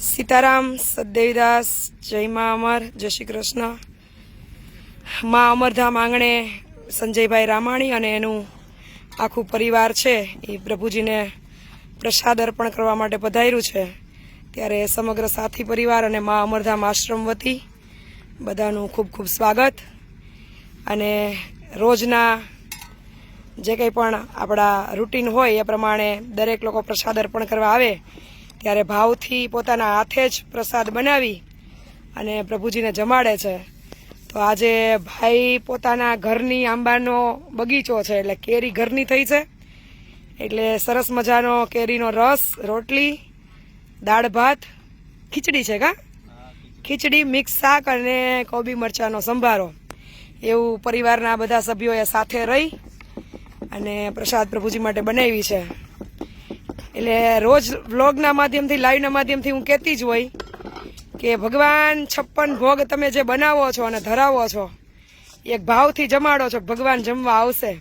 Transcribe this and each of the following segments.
સીતારામ, સદેવીદાસ, જય મા અમર, જય શ્રી કૃષ્ણ. મા અમરધામ આંગણે સંજયભાઈ રામાણી અને એનું આખું પરિવાર છે એ પ્રભુજીને પ્રસાદ અર્પણ કરવા માટે પધાર્યું છે. ત્યારે સમગ્ર સાથી પરિવાર અને મા અમરધામ આશ્રમ વતી બધાનું ખૂબ ખૂબ સ્વાગત. અને રોજના જે કંઈ પણ આપણા રૂટીન હોય એ પ્રમાણે દરેક લોકો પ્રસાદ અર્પણ કરવા આવે ત્યારે ભાવથી પોતાના હાથે જ પ્રસાદ બનાવી અને પ્રભુજીને જમાડે છે. તો આજે ભાઈ પોતાના ઘરની આંબાનો બગીચો છે, એટલે કેરી ઘરની થઈ છે. એટલે સરસ મજાનો કેરીનો રસ, રોટલી, દાળ ભાત, ખીચડી છે કા? ખીચડી, મિક્સ શાક અને કોબી મરચાંનો સંભારો. એવું પરિવારના બધા સભ્યોએ સાથે રહી અને પ્રસાદ પ્રભુજી માટે બનાવી છે. એટલે રોજ વ્લોગના માધ્યમથી, લાઈવના માધ્યમથી હું કહેતી જ હોય કે ભગવાન છપ્પન ભોગ તમે જે બનાવો છો અને ધરાવો છો, એક ભાવથી જમાડો છો, ભગવાન જમવા આવશે.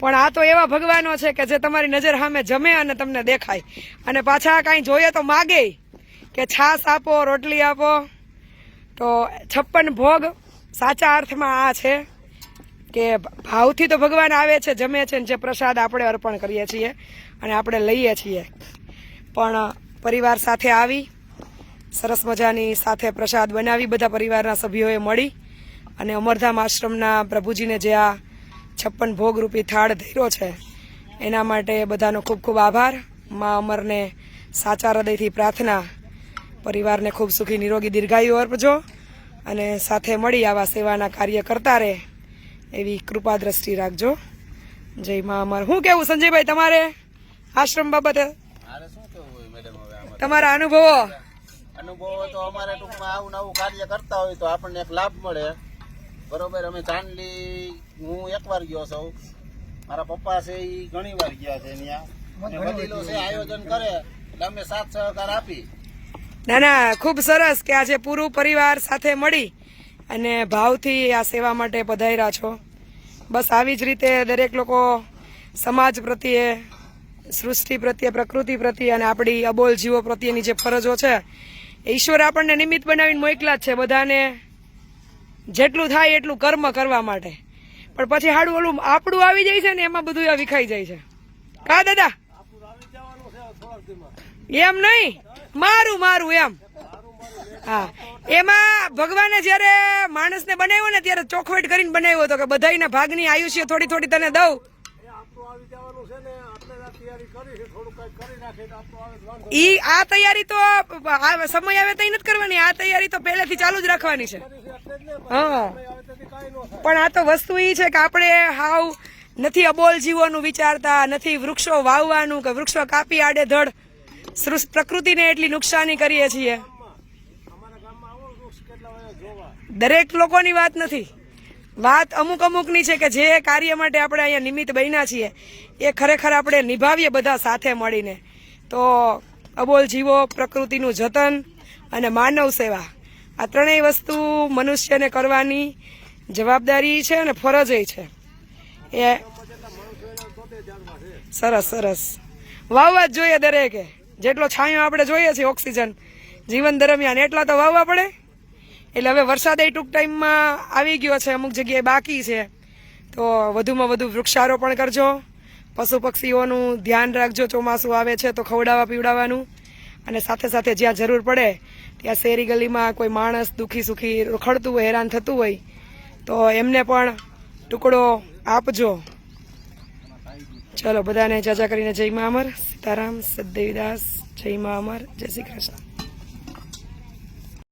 પણ આ તો એવા ભગવાનો છે કે જે તમારી નજર સામે જમે અને તમને દેખાય. અને પાછા કાંઈ જોઈએ તો માગે કે છાશ આપો, રોટલી આપો. તો છપ્પન ભોગ સાચા અર્થમાં આ છે. કે ભાવથી તો ભગવાન આવે છે, જમે છે ને જે પ્રસાદ આપણે અર્પણ કરીએ છીએ અને આપણે લઈએ છીએ. પણ પરિવાર સાથે આવી, સરસ મજાની સાથે પ્રસાદ બનાવી, બધા પરિવારના સભ્યોએ મળી અને અમરધામ આશ્રમના પ્રભુજીને જે આ છપ્પન ભોગરૂપી થાળ ધર્યો છે, એના માટે બધાનો ખૂબ ખૂબ આભાર. મા અમરને સાચા હૃદયથી પ્રાર્થના. પરિવારને ખૂબ સુખી, નિરોગી, દીર્ઘાયુ અર્પજો અને સાથે મળી આવા સેવાના કાર્ય કરતા રહે. એવી કૃપા દ્રષ્ટિ રાખજો. જય મા અમર. શું કેવું સંજયભાઈ તમારે આશ્રમ બાબતે? તમારા અનુભવો? અનુભવો તો અમારે ટૂંકમાં આવું નવું કાર્ય કરતા હોય તો આપણને એક લાભ મળે. બરોબર અમે ચાંદલી હું એકવાર ગયો છું. મારા પપ્પા છે એ ઘણી વાર ગયા છે ત્યાં. અને વડીલો છે. આયોજન કરે. એટલે અમે સાથ સહકાર આપી. ના ના ખૂબ સરસ કે આજે પૂરું પરિવાર સાથે મળી અને ભાવથી આ સેવા માટે પધાર્યા છો. બસ આવી જ રીતે દરેક લોકો સમાજ પ્રત્યે, સૃષ્ટિ પ્રત્યે, પ્રકૃતિ પ્રત્યે અને આપણી અબોલ જીવો પ્રત્યેની જે ફરજો છે ઈશ્વર આપણને નિમિત્ત બનાવીને મોકલા જ છે બધાને. જેટલું થાય એટલું કર્મ કરવા માટે. પણ પછી હાડું ઓલું આપણું આવી જાય છે ને, એમાં બધું વિખાઈ જાય છે. કા દાદા? એમ નહીં? મારું મારું એમ. હા. એમાં ભગવાને જ્યારે માણસને બનાવ્યો ને ત્યારે ચોખવટ કરીને બનાવ્યો હતો કે બધાયના ભાગની આયુષ્ય થોડી થોડી તને દઉં. ઈ આ તૈયારી તો સમય આવે તઈ નથી કરવાની આ તૈયારી તો પહેલેથી ચાલુ જ રાખવાની છે. હા. પણ આ તો વસ્તુ ઈ છે કે આપણે હાવ નથી અબોલ જીવોનું વિચારતા, નથી વૃક્ષો વાવવાનું કે વૃક્ષો કાપી આડે ધડ. સૃષ્ટિ પ્રકૃતિને એટલી નુકસાની કરીએ છીએ. દરેક લોકોની વાત નથી. વાત અમુક અમુકની છે કે જે કાર્ય માટે આપણે અહીંયા નિમિત્ત બન્યા છીએ, એ ખરેખર આપણે નિભાવીએ બધા સાથે મળીને. તો અબોલ જીવો પ્રકૃતિનું જતન અને માનવ સેવા, આ ત્રણેય વસ્તુ મનુષ્યને કરવાની જવાબદારી છે અને ફરજ છે. એ સરસ સરસ. વાવવા જ જોઈએ દરેકે. જેટલો છાંયો આપણે જોઈએ છીએ ઓક્સિજન જીવન દરમિયાન, એટલા તો વાવવા પડે. એટલે હવે વરસાદ એ ટૂંક ટાઈમમાં આવી ગયો છે, અમુક જગ્યાએ બાકી છે. તો વધુમાં વધુ વૃક્ષારોપણ કરજો. પશુ પક્ષીઓનું ધ્યાન રાખજો, ચોમાસું આવે છે તો ખવડાવવા, પીવડાવવાનું. અને સાથે સાથે જ્યાં જરૂર પડે, ત્યાં શેરી ગલીમાં કોઈ માણસ દુઃખી સુખી રખડતું હોય હેરાન થતું હોય, તો એમને પણ ટુકડો આપજો. ચલો બધાને જાજા કરીને જય મા અમર. સીતારામ સદેવીદાસ, જય મા અમર. જય શ્રી કૃષ્ણ.